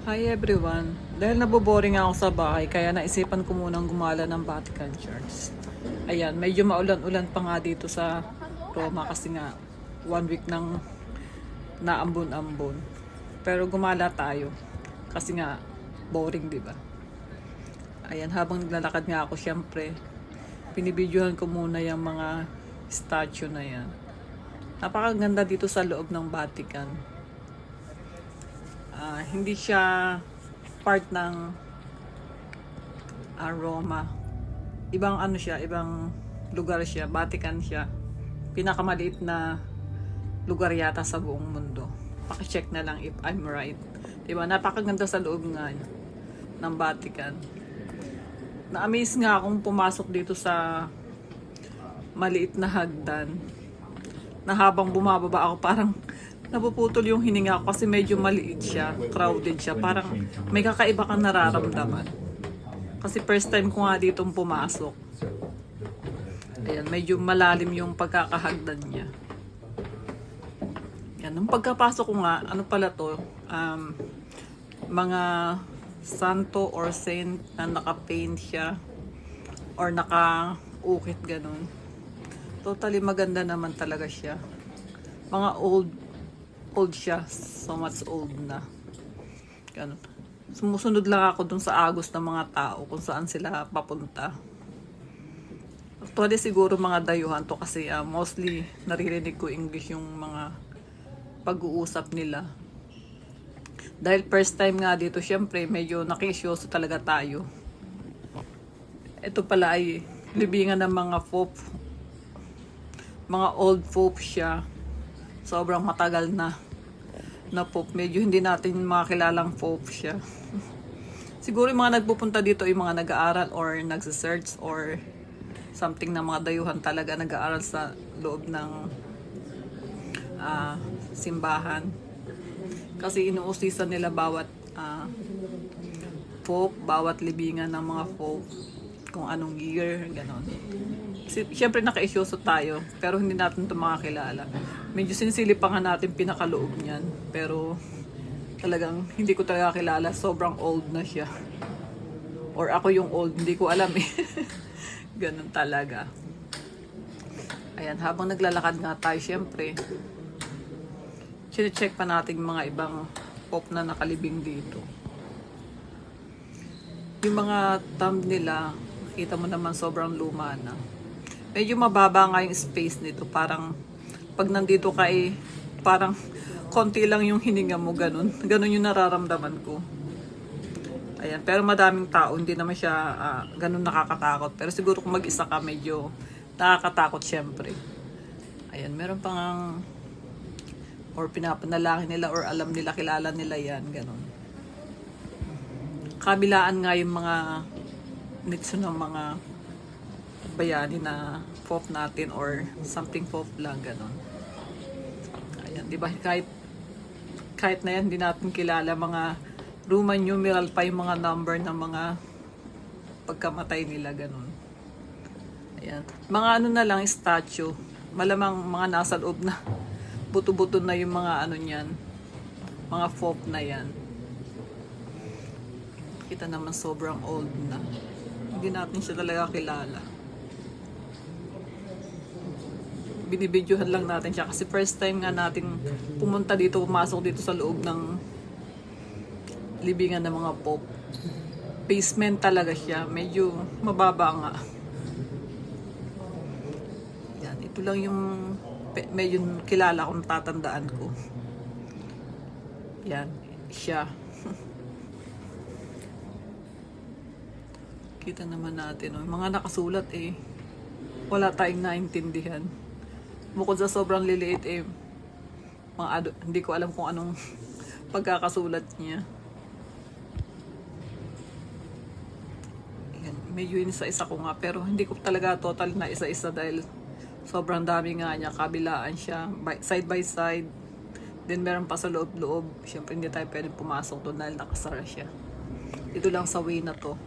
Hi everyone. Dahil naboboring ako sa bahay, kaya naisipan ko munang gumala ng Vatican Church. Ayan, medyo maulan-ulan pa nga dito sa Roma kasi nga one week nang naambon-ambon. Pero gumala tayo kasi nga boring, di ba? Ayan, habang naglalakad nga ako, syempre, pinibidyohan ko muna yung mga statue na yan. Napakaganda dito sa loob ng Vatican. Ah, hindi siya part ng ah, Roma. Ibang ano siya, ibang lugar siya, Vatican siya. Pinakamaliit na lugar yata sa buong mundo. Paki-check na lang if I'm right. 'Di ba? Napakaganda sa loob nga ng Vatican. Na-amaze nga akong pumasok dito sa maliit na hagdan. Na habang bumababa ako, parang napuputol yung hininga ko kasi medyo maliit siya, crowded siya. Parang may kakaiba kang nararamdaman. Kasi first time ko nga dito pumasok. Ayan, medyo malalim yung pagkakahagdan niya. Yan, nung pagkapasok ko nga, ano pala to, um, mga santo or saint na naka-paint siya or naka-ukit ganun. Totally maganda naman talaga siya. Mga old old siya. So much old na. Ganun. Sumusunod lang ako dun sa agos ng mga tao kung saan sila papunta. Actually siguro mga dayuhan to kasi ah, mostly naririnig ko English yung mga pag-uusap nila. Dahil first time nga dito, syempre medyo nakisyoso talaga tayo. Ito pala ay libingan ng mga folk, mga old folk siya. Sobrang matagal na na folk. Medyo hindi natin makakilalang folk siya. Siguro yung mga nagpupunta dito yung mga nag-aaral or nagsisearch or something na mga dayuhan talaga nag-aaral sa loob ng ah, simbahan. Kasi inuusisan nila bawat ah, folk, bawat libingan ng mga folk, kung anong year, ganon. Si, Siyempre naka-isyoso tayo, pero hindi natin ito makakilala. Medyo sinisili pa nga natin pinakaloob niyan, pero talagang hindi ko talaga kilala, sobrang old na siya. Or ako yung old, hindi ko alam eh. Ganon talaga. Ayan, habang naglalakad nga tayo, syempre, check pa natin mga ibang pop na nakalibing dito. Yung mga thumb nila, kita mo naman sobrang luma na. Medyo mababa nga yung space nito. Parang pag nandito ka eh, parang konti lang yung hininga mo, ganun. Ganun yung nararamdaman ko. Ayan, pero madaming tao, hindi naman siya ah, ganun nakakatakot. Pero siguro kung mag-isa ka, medyo nakakatakot syempre. Ayan, meron pang ang or pinapanalangin nila or alam nila, kilala nila yan, ganun. Kabilaan nga yung mga nitso ng mga bayani na pop natin or something pop lang, ganun. Ayan, di ba? Kahit, kahit na yan, hindi natin kilala mga Roman numeral pa yung mga number ng mga pagkamatay nila, ganun. Ayan. Mga ano na lang, statue. Malamang mga nasa loob na buto-buto na yung mga ano niyan. Mga folk na yan. Kita naman sobrang old na. Hindi natin siya talaga kilala. Binibidyohan lang natin siya kasi first time nga natin pumunta dito, pumasok dito sa loob ng libingan ng mga pop. Basement talaga siya. Medyo mababa nga. Yan, ito lang yung medyo kilala kong tatandaan ko. Yan, siya. Kita naman natin, oh. mga nakasulat eh. Wala tayong naintindihan. Bukod sa sobrang liliit eh, mga hindi ko alam kung anong pagkakasulat niya. Yan, medyo inisa-isa ko nga pero hindi ko talaga total na isa-isa dahil sobrang dami nga niya kabilaan siya by, side by side. Then meron pa sa loob-loob syempre hindi tayo pwedeng pumasok doon dahil nakasara siya. Ito lang sa way na to.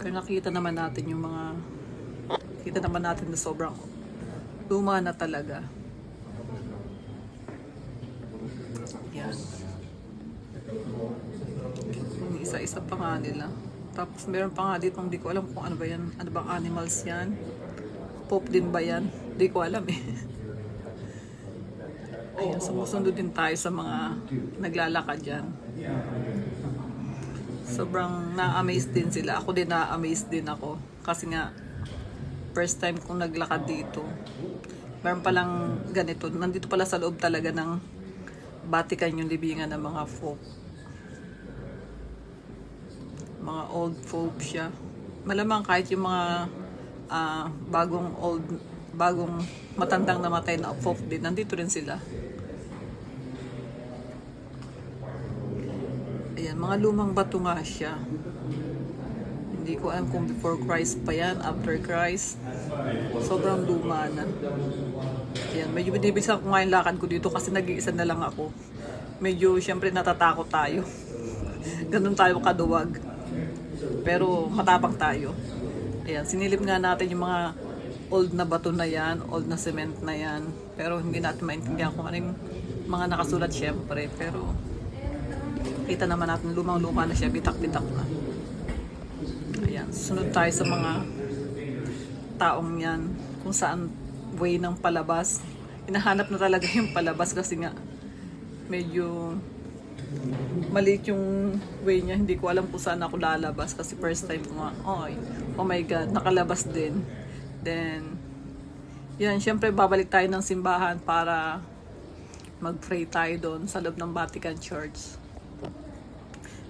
Pero nakita naman natin yung mga kita naman natin na sobrang luma na talaga Yung Isa-isa pa nga nila. Tapos meron pa nga dito, hindi ko alam kung ano ba yan. Ano bang animals yan? Pope din ba yan? Hindi ko alam eh. Ayan, sumusunod din tayo sa mga naglalakad dyan. Sobrang na-amaze din sila. Ako din na-amaze din ako. Kasi nga, first time kong naglakad dito. Meron palang ganito. Nandito pala sa loob talaga ng Vatican yung libingan ng mga folk. Mga old folk siya. Malamang kahit yung mga ah, bagong old, bagong matandang namatay na folk din, nandito rin sila. Ayan, mga lumang bato nga siya. Hindi ko alam kung before Christ pa yan, after Christ. Sobrang luma na. Ayan, medyo binibisan ko nga yung lakad ko dito kasi nag-iisa na lang ako. Medyo, syempre, natatakot tayo. Ganun tayo kaduwag. Pero matapang tayo. Ayan, sinilip nga natin yung mga old na bato na yan, old na cement na yan. Pero hindi natin maintindihan kung ano yung mga nakasulat syempre. Pero kita naman natin lumang-luma na siya, bitak-bitak na. Ayan, sunod tayo sa mga taong yan, kung saan way ng palabas. Hinahanap na talaga yung palabas kasi nga medyo maliit yung way niya. Hindi ko alam kung saan ako lalabas kasi first time ko nga, oh, oh my God, nakalabas din. Then, yan, syempre babalik tayo ng simbahan para mag-pray tayo doon sa loob ng Vatican Church.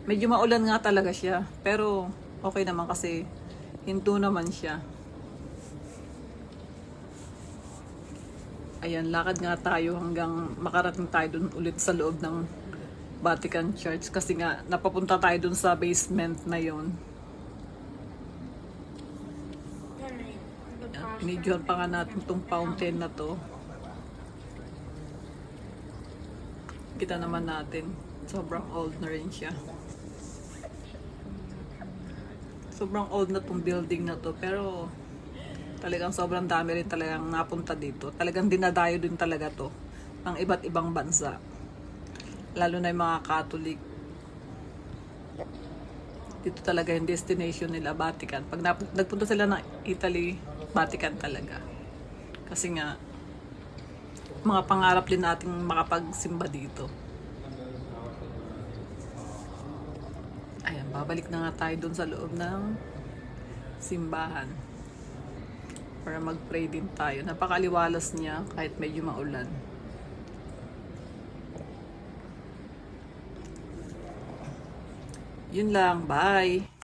Medyo maulan nga talaga siya, pero okay naman kasi hinto naman siya. Ayan, lakad nga tayo hanggang makarating tayo dun ulit sa loob ng Vatican Church kasi nga napapunta tayo dun sa basement na yon. Pinidyohan pa nga natin tong fountain na to. Kita naman natin, sobrang old na rin siya. Sobrang old na tong building na to, pero talagang sobrang dami rin talagang napunta dito. Talagang dinadayo din talaga to ng iba't ibang bansa. Lalo na yung mga Catholic. Dito talaga yung destination nila, Vatican. Pag nagpunta sila ng Italy, Vatican talaga. Kasi nga, mga pangarap din nating makapagsimba dito. Ayan, babalik na nga tayo dun sa loob ng simbahan. Para mag-pray din tayo. Napakaliwalas niya kahit medyo maulan. Yun lang. Bye!